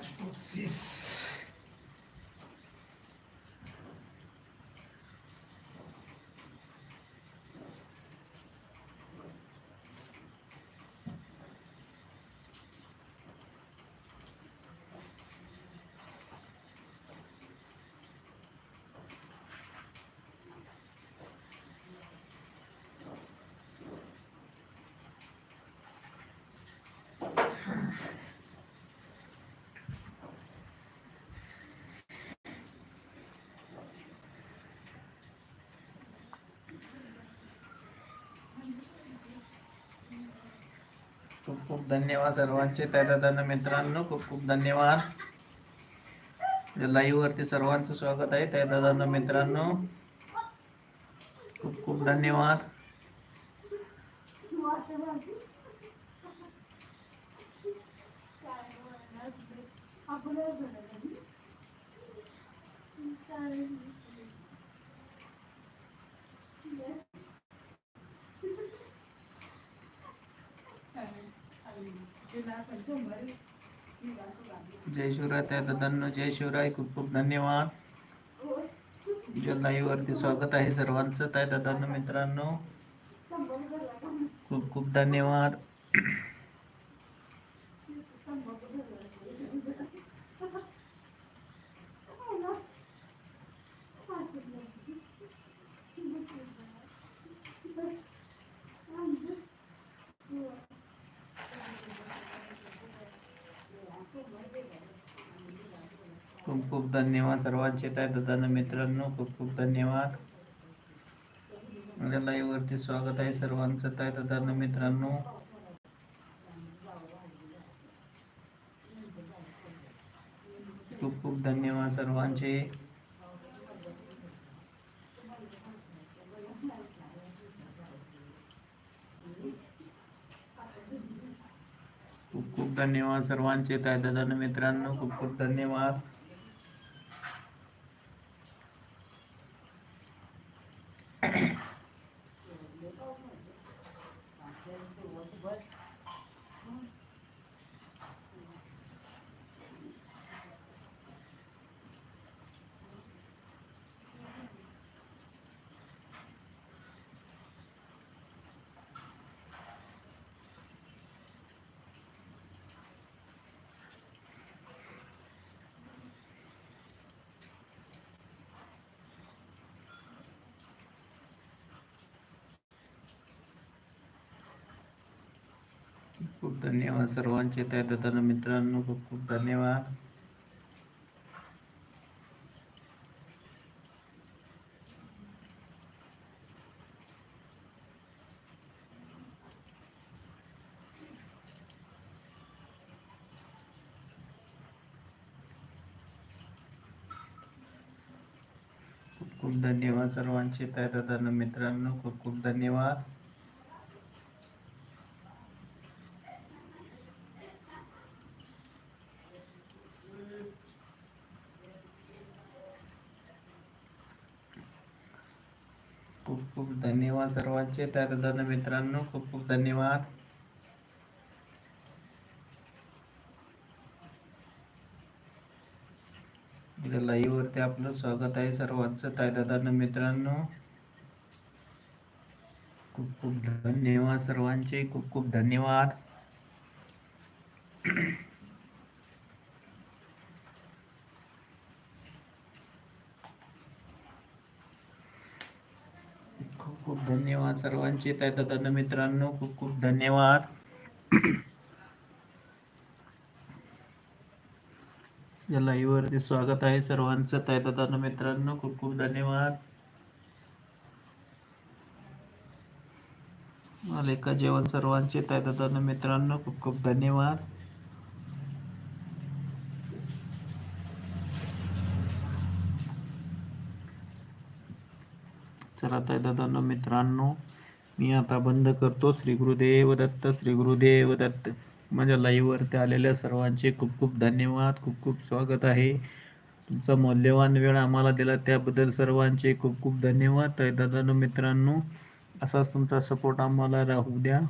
Atitudes. खूप धन्यवाद सर्वांचे. त्यादादांना मित्रांनो खूप खूप धन्यवाद. लाईव्ह वरती सर्वांचं स्वागत आहे. त्या दादा मित्रांनो खूप खूप धन्यवाद जय शिवराय त्या दादांनो जय शिवराय खूप खूप धन्यवाद. तुमच्या लाईव्हवरती स्वागत आहे सर्वांचं. त्या दादांनो मित्रांनो खूप खूप धन्यवाद. खूप धन्यवाद सर्वांचे. त्या दादांनो मित्रांनो खूप खूप धन्यवाद. माझ्या लाईव्हवरती स्वागत आहे सर्वांचं. त्या दादांनो मित्रांनो. खूप खूप धन्यवाद सर्वांचे. खूप खूप धन्यवाद सर्वांचे. त्या दादांनो मित्रांनो खूप खूप धन्यवाद. what खूप धन्यवाद सर्वांचे. त्या दादा मित्रांनो खूप खूप धन्यवाद. खूप खूप धन्यवाद सर्वांचे. त्या दादा मित्रांनो खूप खूप धन्यवाद. खूप खूप धन्यवाद सर्वांचे. त्या मित्रांनो खूप खूप धन्यवाद. लाईव्ह वरती आपलं स्वागत आहे सर्वांचं. ताय दादा मित्रांनो खूप खूप धन्यवाद सर्वांचे. खूप खूप धन्यवाद. खूप धन्यवाद सर्वांचे. त्या दादा मित्रांनो खूप खूप धन्यवाद. या लाईव्ह वरती स्वागत आहे सर्वांचं. त्या दादा मित्रांनो खूप खूप धन्यवाद. मालिका जेवण सर्वांचे. त्या दादा मित्रांनो खूप खूप धन्यवाद. चला ताई दादांनो मित्रांनो मी आता बंद करतो. श्री गुरुदेव दत्त श्री गुरुदेव दत्त. माझ्या लाईव्हवरती आलेल्या सर्वांचे खूप खूप धन्यवाद खूप खूप स्वागत आहे. तुमचा मौल्यवान वेळ आम्हाला दिला त्याबद्दल सर्वांचे खूप खूप धन्यवाद. तर दादांनो मित्रांनो असाच तुमचा सपोर्ट आम्हाला राहू द्या.